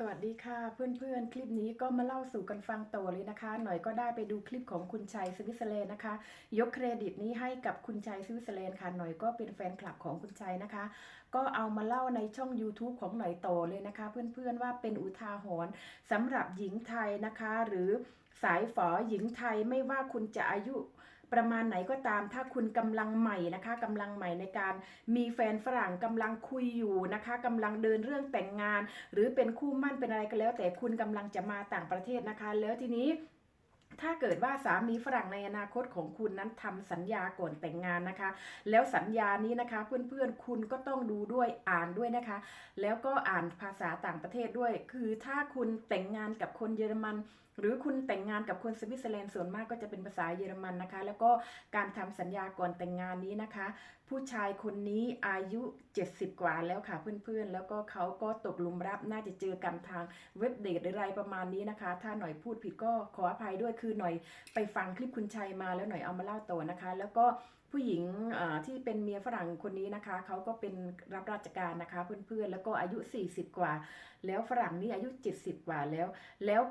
สวัสดีค่ะเพื่อนๆ คลิปนี้ก็มาเล่าสู่กันฟังต่อเลยนะคะ หน่อยก็ได้ไปดูคลิปของคุณชัยสวิตเซอร์แลนนะคะ ยกเครดิตนี้ให้กับคุณชัยสวิตเซอร์แลนค่ะ หน่อยก็เป็นแฟนคลับของคุณชัยนะคะ ก็เอามาเล่าในช่อง YouTube ของหน่อยต่อเลยนะคะ เพื่อนๆว่าเป็นอุทาหรณ์สำหรับหญิงไทยนะคะ หรือสายฝอหญิงไทยไม่ว่าคุณจะอายุ ประมาณไหนก็ตามถ้าคุณกำลังใหม่นะคะกำลังใหม่ในการมีแฟนฝรั่งกำลังคุยอยู่นะคะกำลังเดินเรื่องแต่งงาน หรือเป็นคู่มั่นเป็นอะไรก็แล้ว แต่คุณกำลังจะมาต่างประเทศนะคะ แล้วทีนี้ ถ้าเกิดว่าสามีฝรั่งในอนาคตของคุณนั้นทำสัญญาก่อนแต่งงานนะคะ แล้วสัญญานี้นะคะ เพื่อนๆคุณก็ต้องดูด้วยอ่านด้วยนะคะ แล้วก็อ่านภาษาต่างประเทศด้วย คือถ้าคุณแต่งงานกับคนเยอรมัน หรือคุณแต่งงานกับคนสวิตเซอร์แลนด์ส่วนมากก็จะเป็นภาษาเยอรมันนะคะ แล้วก็การทำสัญญาก่อนแต่งงานนี้นะคะ ผู้ชายคนนี้อายุ 70 กว่าแล้วค่ะเพื่อนๆ แล้วก็เขาก็ตกลุมรักน่าจะเจอกันทางเว็บเดทหรืออะไรประมาณนี้นะคะ ถ้าหน่อยพูดผิดก็ขออภัยด้วยคือหน่อยไปฟังคลิปคุณชัยมาแล้วหน่อยเอามาเล่าต่อนะคะ แล้วก็ผู้หญิงที่เป็นเมียฝรั่งคนนี้นะคะเขาก็เป็นรับราชการนะคะเพื่อนๆแล้วก็อายุ 40 กว่า แล้วฝรั่งนี่อายุ 70 กว่าแล้ว แล้ว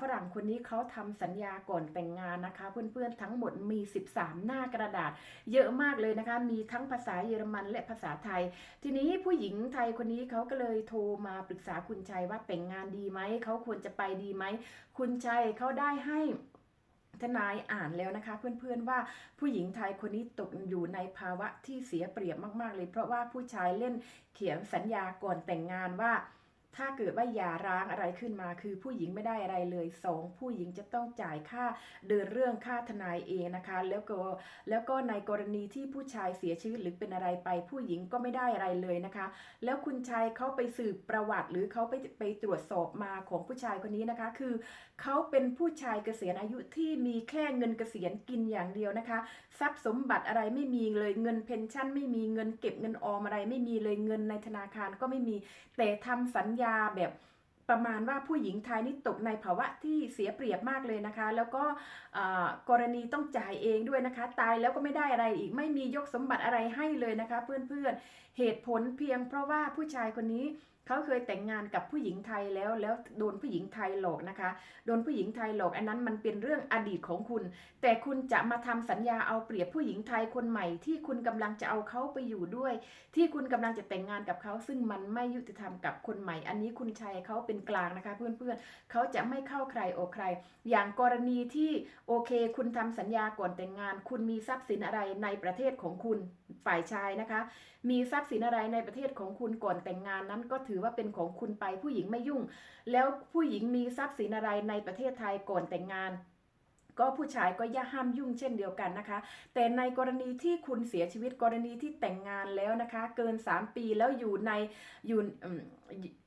ฝรั่งคนนี้เขาทำสัญญาก่อนแต่งงานนะคะ เพื่อนๆทั้งหมดมี 13 หน้ากระดาษ เยอะมากเลยนะคะ มีทั้งภาษาเยอรมันและภาษาไทย ทีนี้ผู้หญิงไทยคนนี้เขาก็เลยโทรมาปรึกษาคุณชัยว่าแต่งงานดีไหมเขาควรจะไปดีไหมคุณชัยเขาได้ให้ ทนายอ่านแล้วนะคะเพื่อนๆว่าผู้หญิงไทยคนนี้ตกอยู่ในภาวะที่เสียเปรียบมากๆเลย เพราะว่าผู้ชายเล่นเขียนสัญญาก่อนแต่งงานว่า ถ้าเกิดว่าหย่าร้างอะไรขึ้นมา คือผู้หญิงไม่ได้อะไรเลยสองผู้หญิงจะต้องจ่ายค่าเดินเรื่องค่าทนายเองนะคะ แล้วก็แล้วก็ในกรณีที่ผู้ชายเสียชีวิตหรือเป็นอะไรไป ผู้หญิงก็ไม่ได้อะไรเลยนะคะ แล้วคุณชายเขาไปสืบประวัติหรือเขาไปไปตรวจสอบมาของผู้ชายคนนี้นะคะ คือ เขาเป็นผู้ชายเกษียณอายุที่มีแค่เงินเกษียณกินอย่างเดียวนะคะ ทรัพย์สมบัติอะไรไม่มีเลยเงินเพนชั่น ไม่มีเงินเก็บเงินออมอะไร ไม่มีเลยเงินในธนาคารก็ไม่มีแต่ทำสัญญาแบบประมาณว่าผู้หญิงไทยนี่ตกในภาวะที่เสียเปรียบมากเลยนะคะ แล้วก็กรณีต้องจ่ายเองด้วยนะคะ ตายแล้วก็ไม่ได้อะไรอีกไม่มียกสมบัติอะไรให้เลยนะคะ เพื่อนๆเหตุผลเพียงเพราะว่าผู้ชายคนนี้ เขาเคยแต่งงานกับผู้หญิงไทยแล้วแล้วโดนผู้หญิงไทยหลอกนะคะ โดนผู้หญิงไทยหลอกอันนั้นมันเป็นเรื่องอดีตของคุณ แต่คุณจะมาทำสัญญาเอาเปรียบผู้หญิงไทยคนใหม่ ที่คุณกำลังจะเอาเขาไปอยู่ด้วย ที่คุณกำลังจะแต่งงานกับเขาซึ่งมันไม่ยุติธรรมกับคนใหม่ อันนี้คุณชัยเขาเป็นกลางนะคะเพื่อนๆเขาจะไม่เข้าใครออกใคร อย่างกรณีที่โอเค คุณทำสัญญาก่อนแต่งงาน คุณมีทรัพย์สินอะไรในประเทศของคุณฝ่ายชายนะคะ มีทรัพย์สินอะไรในประเทศของคุณก่อนแต่งงานนั้นก็ถือว่าเป็นของคุณไปผู้หญิงไม่ยุ่ง แล้วผู้หญิงมีทรัพย์สินอะไรในประเทศไทยก่อนแต่งงานก็ผู้ชายก็ย่าห้ามยุ่งเช่นเดียวกันนะคะ แต่ในกรณีที่คุณเสียชีวิตกรณีที่แต่งงานแล้วนะคะ เกิน 3 ปีแล้วอยู่ในอยู่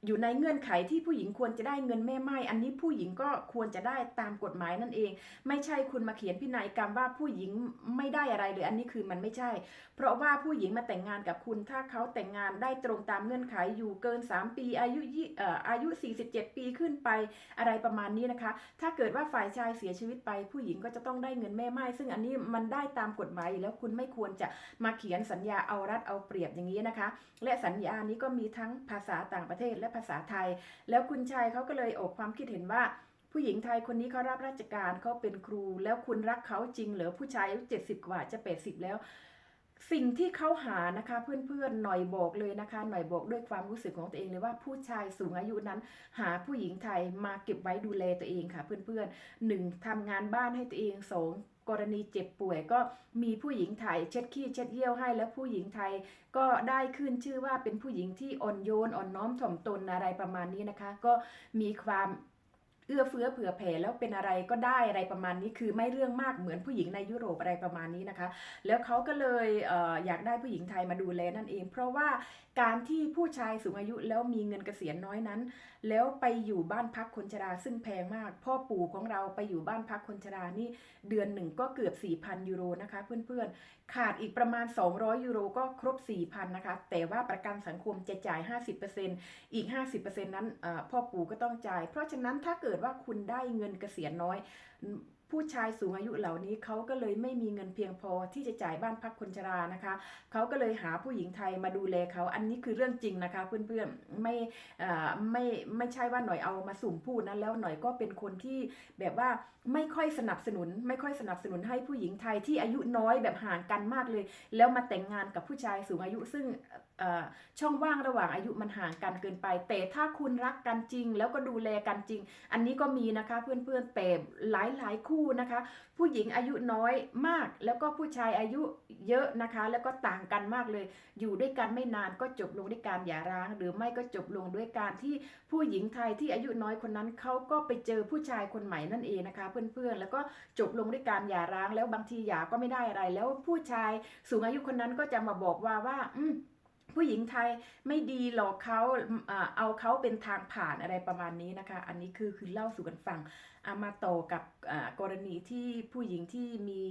อยู่ในเงื่อนไขที่ผู้หญิงควรจะได้เงินแม่ไม้อันนี้ผู้หญิงก็ควรจะได้ตามกฎหมายนั่นเอง ไม่ใช่คุณมาเขียนพินัยกรรมว่าผู้หญิงไม่ได้อะไรเลยอันนี้คือมันไม่ใช่ เพราะว่าผู้หญิงมาแต่งงานกับคุณ ถ้าเขาแต่งงานได้ตรงตามเงื่อนไขอยู่เกิน 3 ปี อายุยี่อ่อายุ 47 ปีขึ้นไปอะไรประมาณนี้นะคะ ถ้าเกิดว่าฝ่ายชายเสียชีวิตไป ผู้หญิงก็จะต้องได้เงินแม่ไม้ซึ่งอันนี้มันได้ตามกฎหมายแล้วคุณไม่ควรจะมาเขียนสัญญาเอารัดเอาเปรียบอย่างนี้นะคะ และสัญญานี้ก็มีทั้งภาษาต่างประเทศและภาษาไทย แล้วคุณชายเขาก็เลยออกความคิดเห็นว่า ผู้หญิงไทยคนนี้เขารับราชการเขาเป็นครู แล้วคุณรักเขาจริงเหรือผู้ชายอายุเจ็ดสิบกว่าจะแปดสิบแล้วสิ่งที่เขาหานะคะเพื่อนๆหน่อยบอกเลยนะคะ หน่อยบอกด้วยความรู้สึกของตัวเองเลยว่าผู้ชายสูงอายุนั้น หาผู้หญิงไทยมาเก็บไว้ดูแลตัวเองค่ะ เพื่อนๆหนึ่งทำงานบ้านให้ตัวเองสอง กรณีเจ็บป่วยก็มีผู้หญิงไทยเช็ดขี้เช็ดเยี่ยวให้ แล้วผู้หญิงไทยก็ได้ขึ้นชื่อว่าเป็นผู้หญิงที่อ่อนโยนอ่อนน้อมถ่อมตนอะไรประมาณนี้นะคะ ก็มีความ เอื้อเฟื้อเผื่อแผ่แล้วเป็นอะไรก็ได้อะไรประมาณนี้คือไม่เรื่องมากเหมือนผู้หญิงในยุโรปอะไรประมาณนี้นะคะ แล้วเขาก็เลยเอออยากได้ผู้หญิงไทยมาดูแลนั่นเอง เพราะว่าการที่ผู้ชายสูงอายุแล้วมีเงินเกษียณน้อยนั้น แล้วไปอยู่บ้านพักคนชราซึ่งแพงมาก พ่อปู่ของเราไปอยู่บ้านพักคนชรานี่เดือนหนึ่งก็เกือบ 4,000 ยูโรนะคะ เพื่อนๆ ขาดอีกประมาณ 200 ยูโรก็ครบ 4,000 นะคะ แต่ว่าประกันสังคมจะจ่าย 50%อีก 50%นั้นเอ่อพ่อปู่ก็ต้องจ่าย เพราะฉะนั้นถ้าเกิดิดว่าคุณได้เงินเกษียณน้อย ผู้ชายสูงอายุเหล่านี้เขาก็เลยไม่มีเงินเพียงพอที่จะจ่ายบ้านพักคนชรานะคะเขาก็เลยหาผู้หญิงไทยมาดูแลเขาอันนี้คือเรื่องจริงนะคะ เพื่อนๆไม่อ่ไม่ไม่ใช่ว่าหน่อยเอามาสุ่มพูดนะแล้วหน่อยก็เป็นคนที่แบบว่าไม่ค่อยสนับสนุน ไม่ค่อยสนับสนุนให้ผู้หญิงไทยที่อายุน้อยแบบห่างกันมากเลย แล้วมาแต่งงานกับผู้ชายสูงอายุซึ่งช่องว่างระหว่างอายุมันห่างกันเกินไป แต่ถ้าคุณรักกันจริง แล้วก็ดูแลกันจริง อันนี้ก็มีนะคะเพื่อนๆแต่หลายๆคู่นะคะ ผู้หญิงอายุน้อยมาก แล้วก็ผู้ชายอายุเยอะนะคะ แล้วก็ต่างกันมากเลย อยู่ด้วยกันไม่นานก็จบลงด้วยการหย่าร้าง หรือไม่ก็จบลงด้วยการที่ผู้หญิงไทยที่อายุน้อยคนนั้นเขาก็ไปเจอผู้ชายคนใหม่นั่นเองนะคะ เพื่อนๆแล้วก็จบลงด้วยการหย่าร้าง แล้วบางทีหย่าก็ไม่ได้อะไร แล้วผู้ชายสูงอายุคนนั้นก็จะมาบอกว่าว่าอืม ผู้หญิงไทยไม่ดีหลอกเขาเอาเขาเป็นทางผ่านอะไรประมาณนี้นะคะ อันนี้คือคือเล่าสู่กันฟังอามาต่อกับกรณีที่ผู้หญิงที่มี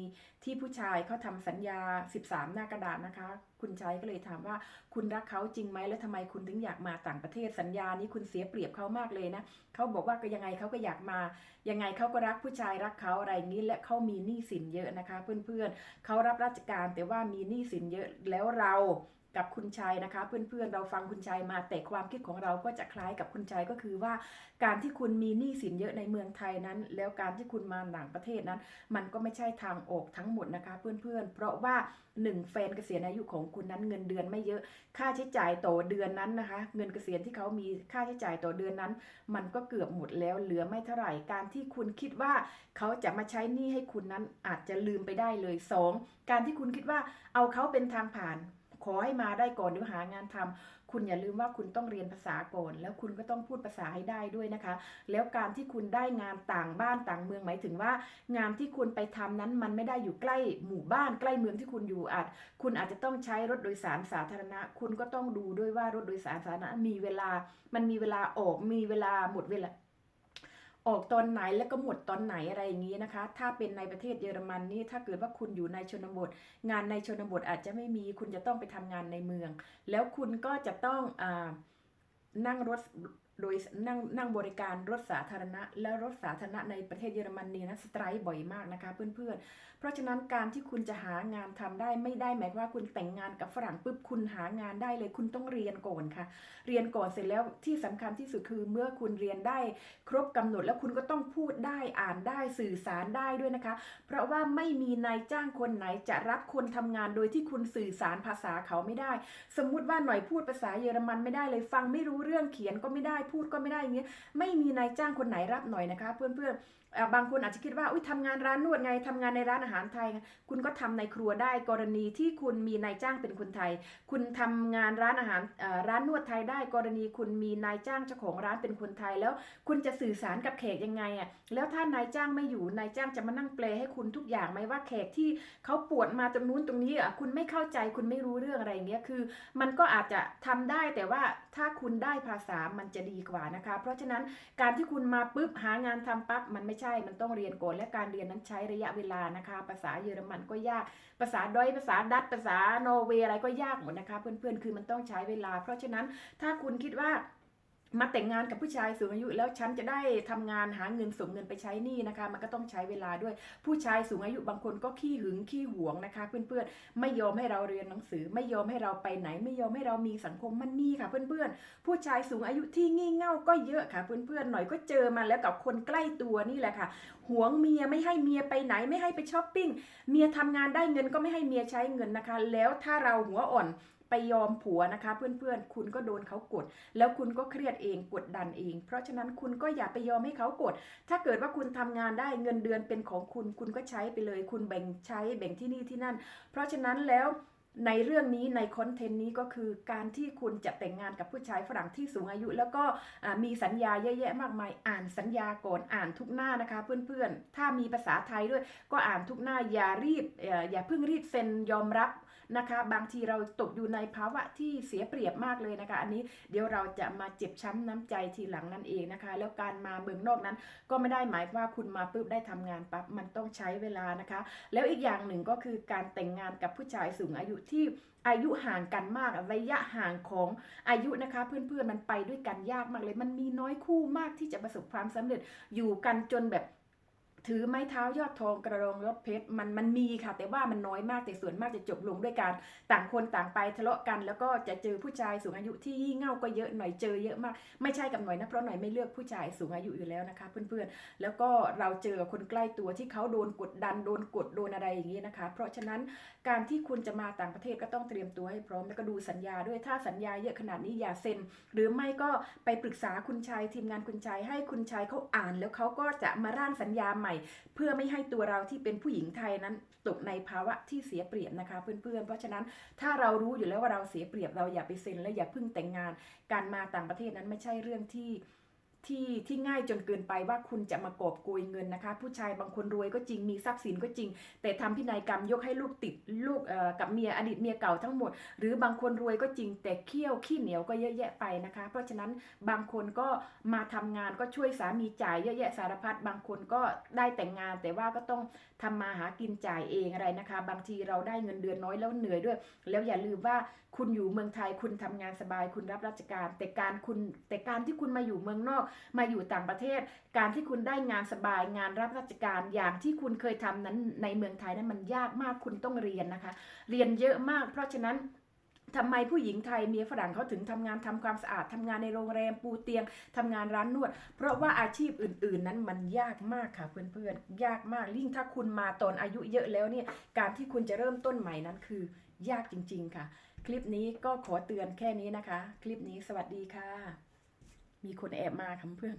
ที่ผู้ชายเขาทำสัญญา 13 หน้ากระดาษนะคะ คุณชายก็เลยถามว่าคุณรักเขาจริงไหมแล้วทำไมคุณถึงอยากมาต่างประเทศสัญญานี้คุณเสียเปรียบเขามากเลยนะเขาบอกว่าก็ยังไงเขาก็อยากมา ยังไงเขาก็รักผู้ชายรักเขาอะไรงนี้และเขามีหนี้สินเยอะนะคะ เพื่อนๆเขารับราชการแต่ว่ามีหนี้สินเยอะแล้วเรากับคุณชายนะคะ เพื่อนๆเราฟังคุณชายมาแต่ความคิดของเราก็จะคล้ายกับคุณชายก็คือว่า การที่คุณมีหนี้สินเยอะในเมืองไทยนั้น แล้วการที่คุณมาต่างประเทศนั้น มันก็ไม่ใช่ทางออกทั้งหมดนะคะ เพื่อนๆ เพราะว่าหนึ่งแฟนเกษียณอายุของคุณนั้นเงินเดือนไม่เยอะ ค่าใช้จ่ายต่อเดือนนั้นนะคะ เงินเกษียณที่เขามีค่าใช้จ่ายต่อเดือนนั้น มันก็เกือบหมดแล้วเหลือไม่เท่าไหร่การที่คุณคิดว่าเขาจะมาใช้หนี้ให้คุณนั้นอาจจะลืมไปได้เลยสองการที่คุณคิดว่าเอาเขาเป็นทางผ่าน ขอให้มาได้ก่อนเดี๋ยหางานทำคุณอย่าลืมว่าคุณต้องเรียนภาษาก่อน แล้วคุณก็ต้องพูดภาษาให้ได้ด้วยนะคะ แล้วการที่คุณได้งานต่างบ้านต่างเมืองหมายถึงว่า งานที่คุณไปทำนั้นมันไม่ได้อยู่ใกล้หมู่บ้านใกล้เมืองที่คุณอยู่อาจคุณอาจจะต้องใช้รถโดยสารสาธารณะ คุณก็ต้องดูด้วยว่ารถโดยสารสาธารณะมีเวลา มันมีเวลาออกมีเวลาหมดเวลา ออกตอนไหนแล้วก็หมดตอนไหนอะไรอย่างนี้นะคะ ถ้าเป็นในประเทศเยอรมันนี่ถ้าเกิดว่าคุณอยู่ในชนบท งานในชนบทอาจจะไม่มีคุณจะต้องไปทำงานในเมือง แล้วคุณก็จะต้องอนั่งรถโดยนั่งนั่งบริการรถสาธารณะ แล้วรถสาธารณะในประเทศเยอรมนีนะสไตร์บ่อยมากนะคะเพื่อนๆ เพราะฉะนั้นการที่คุณจะหางานทำได้ไม่ได้หมายว่าคุณแต่งงานกับฝรั่งปุ๊บคุณหางานได้เลยคุณต้องเรียนก่อนค่ะ เรียนก่อนเสร็จแล้วที่สำคัญที่สุดคือเมื่อคุณเรียนได้ครบกำหนดแล้วคุณก็ต้องพูดได้อ่านได้สื่อสารได้ด้วยนะคะ เพราะว่าไม่มีนายจ้างคนไหนจะรับคนทำงานโดยที่คุณสื่อสารภาษาเขาไม่ได้ สมมุติว่าหน่อยพูดภาษาเยอรมันไม่ได้เลยฟังไม่รู้เรื่องเขียนก็ไม่ได้พูดก็ไม่ได้อย่างเงี้ยไม่มีนายจ้างคนไหนรับหน่อยนะคะ เพื่อนๆเอ่อ บางคนอาจจะคิดว่าอุ้ยทำงานร้านนวดไงทำงานในร้านอาหารไทย คุณก็ทำในครัวได้กรณีที่คุณมีนายจ้างเป็นคนไทย คุณทำงานร้านอาหารร้านนวดไทยได้ กรณีคุณมีนายจ้างเจ้าของร้านเป็นคนไทย แล้วคุณจะสื่อสารกับแขกยังไงอะแล้วถ้านายจ้างไม่อยู่นายจ้างจะมานั่งแปลให้คุณทุกอย่างไหมว่าแขกที่เขาปวดมาตรงนู้นตรงนี้อะคุณไม่เข้าใจคุณไม่รู้เรื่องอะไรเงี้ยคือ มันก็อาจจะทำได้แต่ว่าถ้าคุณได้ภาษามันจะดีกว่านะคะ เพราะฉะนั้นการที่คุณมาปุ๊บหางานทำปั๊บมันไม่ใช่ มันต้องเรียนก่อนและการเรียนนั้นใช้ระยะเวลานะคะ ภาษาเยอรมันก็ยาก ภาษาดอยภาษาดัตช์ภาษาโนเวย์อะไรก็ยากหมดนะคะ เพื่อนๆ คือมันต้องใช้เวลา เพราะฉะนั้นถ้าคุณคิดว่า มาแต่งงานกับผู้ชายสูงอายุ แล้วฉันจะได้ทำงานหาเงินส่งเงินไปใช้หนี้นะคะ มันก็ต้องใช้เวลาด้วยผู้ชายสูงอายุบางคนก็ขี้หึงขี้หวงนะคะ เพื่อนๆ ไม่ยอมให้เราเรียนหนังสือ ไม่ยอมให้เราไปไหน ไม่ยอมให้เรามีสังคมมันมีค่ะ เพื่อนๆ ผู้ชายสูงอายุที่งี่เง่าก็เยอะค่ะ เพื่อนๆหน่อยก็เจอมาแล้วกับคนใกล้ตัวนี่แหละค่ะหวงเมียไม่ให้เมียไปไหนไม่ให้ไปช้อปปิ้งเมียทำงานได้เงินก็ไม่ให้เมียใช้เงินนะคะ แล้วถ้าเราหัวอ่อน ไปยอมผัวนะคะ เพื่อนๆ คุณก็โดนเขากด แล้วคุณก็เครียดเองกดดันเอง เพราะฉะนั้นคุณก็อย่าไปยอมให้เขากด ถ้าเกิดว่าคุณทำงานได้เงินเดือนเป็นของคุณ คุณก็ใช้ไปเลย คุณแบ่งใช้แบ่งที่นี่ที่นั่น เพราะฉะนั้นแล้วในเรื่องนี้ในคอนเทนต์นี้ก็คือการที่คุณจะแต่งงานกับผู้ชายฝรั่งที่สูงอายุ แล้วก็มีสัญญาเยอะแยะมากมายอ่านสัญญาก่อนอ่านทุกหน้านะคะ เพื่อนๆ ถ้ามีภาษาไทยด้วยก็อ่านทุกหน้าอย่ารีบอย่าเพิ่งรีบเซ็นยอมรับ นะคะ บางทีเราตกอยู่ในภาวะที่เสียเปรียบมากเลยนะคะ อันนี้เดี๋ยวเราจะมาเจ็บช้ำน้ำใจทีหลังนั่นเองนะคะ แล้วการมาเมืองนอกนั้น ก็ไม่ได้หมายว่าคุณมาปุ๊บได้ทำงานปั๊บมันต้องใช้เวลานะคะ แล้วอีกอย่างหนึ่งก็คือการแต่งงานกับผู้ชายสูงอายุที่อายุห่างกันมากระยะห่างของอายุนะคะ เพื่อนๆมันไปด้วยกันยากมากเลย มันมีน้อยคู่มากที่จะประสบความสำเร็จอยู่กันจนแบบ ถือไม้เท้ายอดทองกระรองยอดเพชรมันมันมีค่ะ แต่ว่ามันน้อยมากแต่ส่วนมากจะจบลงด้วยการต่างคนต่างไปทะเลาะกัน แล้วก็จะเจอผู้ชายสูงอายุที่ยี่เง่าก็เยอะหน่อยเจอเยอะมาก ไม่ใช่กับหน่อยนะเพราะหน่อยไม่เลือกผู้ชายสูงอายุอยู่แล้วนะคะเพื่อนๆ แล้วก็เราเจอคนใกล้ตัวที่เขาโดนกดดันโดนกดโดนอะไรอย่างนี้นะคะ เพราะฉะนั้นการที่คุณจะมาต่างประเทศก็ต้องเตรียมตัวให้พร้อมแล้วก็ดูสัญญาด้วยถ้าสัญญาเยอะขนาดนี้อย่าเซ็น หรือไม่ก็ไปปรึกษาคุณชายทีมงานคุณชายให้คุณชายเขาอ่าน แล้วเขาก็จะมาร่างสัญญาใหม่เพื่อไม่ให้ตัวเราที่เป็นผู้หญิงไทยนั้นตกในภาวะที่เสียเปรียบนะคะ เพื่อนๆ เพราะฉะนั้นถ้าเรารู้อยู่แล้วว่าเราเสียเปรียบเราอย่าไปเซ็นและอย่าพึ่งแต่งงาน การมาต่างประเทศนั้นไม่ใช่เรื่องที่ ที่ที่ง่ายจนเกินไปว่าคุณจะมากอบโกยเงินนะคะ ผู้ชายบางคนรวยก็จริงมีทรัพย์สินก็จริง แต่ทำพินัยกรรมยกให้ลูกติดลูกกับเมียอดีตเมียเก่าทั้งหมด หรือบางคนรวยก็จริง แต่เขี้ยวขี้เหนียวก็เยอะแยะไปนะคะ เพราะฉะนั้นบางคนก็มาทำงานก็ช่วยสามีจ่ายเยอะแยะสารพัดบางคนก็ได้แต่งงาน แต่ว่าก็ต้องทำมาหากินจ่ายเองอะไรนะคะ บางทีเราได้เงินเดือนน้อยแล้วเหนื่อยด้วย แล้วอย่าลืมว่าคุณอยู่เมืองไทยคุณทำงานสบายคุณรับราชการ แต่การคุณแต่การที่คุณมาอยู่เมืองนอกมาอยู่ต่างประเทศ การที่คุณได้งานสบายงานรับราชการอย่างที่คุณเคยทำนั้นในเมืองไทยนั้นมันยากมากคุณต้องเรียนนะคะ เรียนเยอะมาก เพราะฉะนั้นทำไมผู้หญิงไทยเมียฝรั่งเขาถึงทำงานทำความสะอาดทำงานในโรงแรมปูเตียงทำงานร้านนวด เพราะว่าอาชีพอื่น ๆ นั้นมันยากมากค่ะเพื่อนๆยากมากยิ่งถ้าคุณมาตอนอายุเยอะแล้วเนี่ยการที่คุณจะเริ่มต้นใหม่นั้นคือยากจริง ๆ ค่ะ คลิปนี้ก็ขอเตือนแค่นี้นะคะ คลิปนี้สวัสดีค่ะ มีคนแอบมาค่ะเพื่อน